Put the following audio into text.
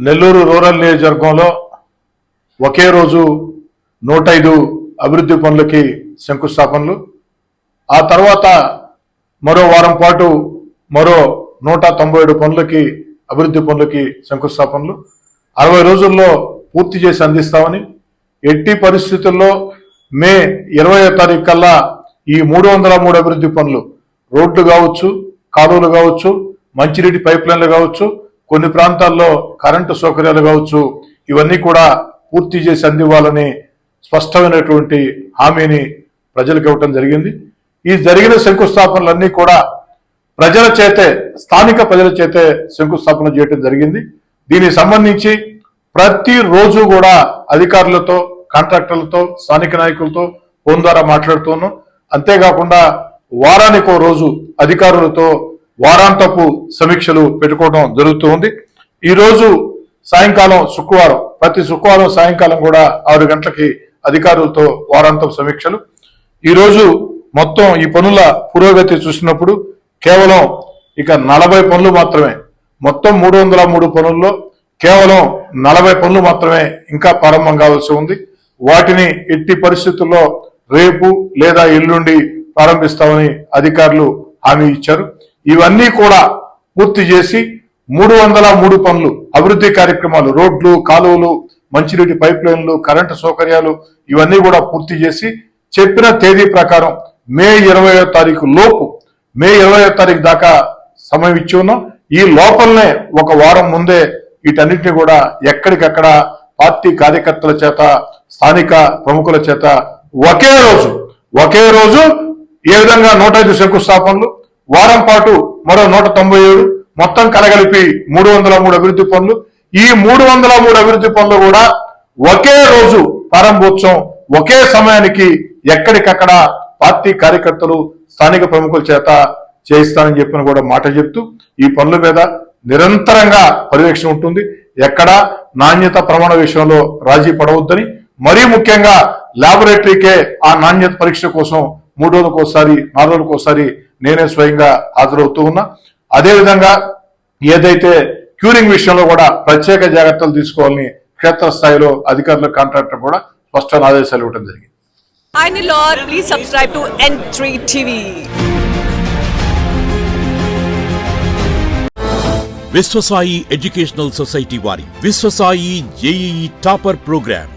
Nellore rural నియోజకవర్గంలో ఒకే రోజు నూట ఐదు అభివృద్ధి పనులకి శంకుస్థాపనలు. ఆ తర్వాత మరో వారం పాటు మరో నూట తొంభై ఏడు పనులకి అభివృద్ధి పనులకి శంకుస్థాపనలు. అరవై రోజుల్లో పూర్తి చేసి అందిస్తామని ఎట్టి పరిస్థితుల్లో మే ఇరవయో తారీఖు కల్లా ఈ మూడు వందల మూడు అభివృద్ధి పనులు రోడ్లు కావచ్చు కాలువలు కావచ్చు మంచినీటి పైప్ లైన్లు కావచ్చు కొన్ని ప్రాంతాల్లో కరెంటు సౌకర్యాలు కావచ్చు ఇవన్నీ కూడా పూర్తి చేసి అందివ్వాలని స్పష్టమైనటువంటి హామీని ప్రజలకు ఇవ్వటం జరిగింది. ఈ జరిగిన శంకుస్థాపనలన్నీ కూడా ప్రజల చేతే స్థానిక ప్రజల చేతే శంకుస్థాపన చేయటం జరిగింది. దీనికి సంబంధించి ప్రతి రోజు కూడా అధికారులతో కాంట్రాక్టర్లతో స్థానిక నాయకులతో ఫోన్ ద్వారా మాట్లాడుతున్నాం అంతేకాకుండా వారానికి రోజు అధికారులతో వారాంతపు సమీక్షలు పెట్టుకోవడం జరుగుతూ ఉంది. ఈరోజు సాయంకాలం శుక్రవారం ప్రతి శుక్రవారం సాయంకాలం కూడా ఆరు గంటలకి అధికారులతో వారాంతపు సమీక్షలు. ఈరోజు మొత్తం ఈ పనుల పురోగతి చూసినప్పుడు కేవలం ఇక నలభై పనులు మాత్రమే మొత్తం మూడు వందల మూడు పనుల్లో కేవలం నలభై పనులు మాత్రమే ఇంకా ప్రారంభం కావాల్సి ఉంది. వాటిని ఎట్టి పరిస్థితుల్లో రేపు లేదా ఎల్లుండి ప్రారంభిస్తామని అధికారులు హామీ ఇచ్చారు. ఇవన్నీ కూడా పూర్తి చేసి మూడు వందల మూడు పనులు అభివృద్ధి కార్యక్రమాలు రోడ్లు కాలువలు మంచినీటి పైప్ లైన్లు కరెంటు సౌకర్యాలు ఇవన్నీ కూడా పూర్తి చేసి చెప్పిన తేదీ ప్రకారం మే ఇరవయో తారీఖు లోపు మే ఇరవయో తారీఖు దాకా సమయం ఇచ్చి ఉన్నాం. ఈ లోపలనే ఒక వారం ముందే వీటన్నిటిని కూడా ఎక్కడికక్కడ పార్టీ కార్యకర్తల చేత స్థానిక ప్రముఖుల చేత ఒకే రోజు ఒకే రోజు ఏ విధంగా నూట ఐదు శంకుస్థాపనలు వారం పాటు మరో నూట తొంభై ఏడు మొత్తం కలగలిపి మూడు వందల మూడు అభివృద్ధి పనులు. ఈ మూడు వందల మూడు అభివృద్ధి పనులు కూడా ఒకే రోజు ప్రారంభోత్సవం ఒకే సమయానికి ఎక్కడికక్కడ పార్టీ కార్యకర్తలు స్థానిక ప్రముఖుల చేత చేయిస్తానని చెప్పిన కూడా మాట చెప్తూ ఈ పనుల మీద నిరంతరంగా పర్యవేక్షణ ఉంటుంది. ఎక్కడ నాణ్యత ప్రమాణ విషయంలో రాజీ పడవద్దని మరీ ముఖ్యంగా లాబొరేటరీకే ఆ నాణ్యత పరీక్ష కోసం మూడు రోజులకు ఒకసారి నాలుగు రోజులకు ఒకసారి నేనే స్వయంగా హాజరవుతూ ఉన్నా. అదేవిధంగా ఏదైతే క్యూరింగ్ విషయంలో కూడా ప్రత్యేక జాగ్రత్తలు తీసుకోవాలని క్షేత్రస్థాయిలో అధికారులు కాంట్రాక్టర్ కూడా స్పష్టమైన ఆదేశాలు ఇవ్వడం జరిగింది. Hi Nilor, please subscribe to N3 TV. Viswasai educational society వారి Viswasai JEE topper program.